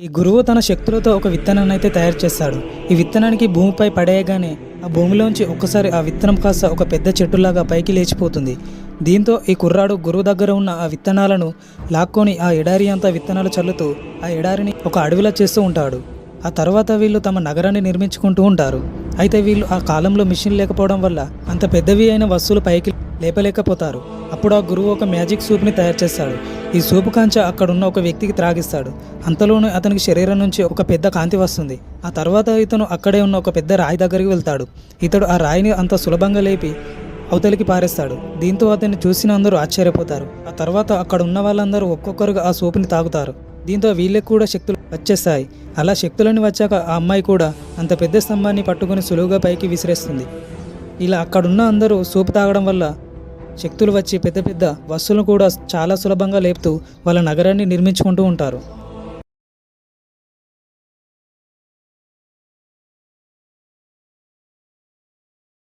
ఈ గురువు తన శక్తులతో ఒక విత్తనాన్ని అయితే తయారు చేస్తాడు. ఈ విత్తనానికి భూమిపై పడేయగానే ఆ భూమిలోంచి ఒక్కసారి ఆ విత్తనం కాస్త ఒక పెద్ద చెట్టులాగా పైకి లేచిపోతుంది. దీంతో ఈ కుర్రాడు గురువు దగ్గర ఉన్న ఆ విత్తనాలను లాక్కొని ఆ ఎడారి అంతా విత్తనాలు చల్లుతూ ఆ ఎడారిని ఒక అడవిలా చేస్తూ ఉంటాడు. ఆ తర్వాత వీళ్ళు తమ నగరాన్ని నిర్మించుకుంటూ ఉంటారు. అయితే వీళ్ళు ఆ కాలంలో మిషన్ లేకపోవడం వల్ల అంత పెద్దవి అయిన వస్తువులు పైకి లేపలేకపోతారు. అప్పుడు ఆ గురువు ఒక మ్యాజిక్ సూప్ని తయారు చేస్తాడు. ఈ సూపు కాంచ అక్కడున్న ఒక వ్యక్తికి త్రాగిస్తాడు. అంతలోనే అతనికి శరీరం నుంచి ఒక పెద్ద కాంతి వస్తుంది. ఆ తర్వాత ఇతను అక్కడే ఉన్న ఒక పెద్ద రాయి దగ్గరికి వెళ్తాడు. ఇతడు ఆ రాయిని అంత సులభంగా లేపి అవతలికి పారేస్తాడు. దీంతో అతన్ని చూసిన అందరూ ఆశ్చర్యపోతారు. ఆ తర్వాత అక్కడ ఉన్న వాళ్ళందరూ ఒక్కొక్కరుగా ఆ సూపుని తాగుతారు. దీంతో వీళ్ళకి కూడా శక్తులు వచ్చేస్తాయి. అలా శక్తులని వచ్చాక ఆ అమ్మాయి కూడా అంత పెద్ద స్తంభాన్ని పట్టుకొని సులువుగా పైకి విసిరేస్తుంది. ఇలా అక్కడున్న అందరూ సూపు తాగడం వల్ల శక్తులు వచ్చి పెద్ద పెద్ద వస్తువులను కూడా చాలా సులభంగా లేపుతూ వాళ్ళ నగరాన్ని నిర్మించుకుంటూ ఉంటారు.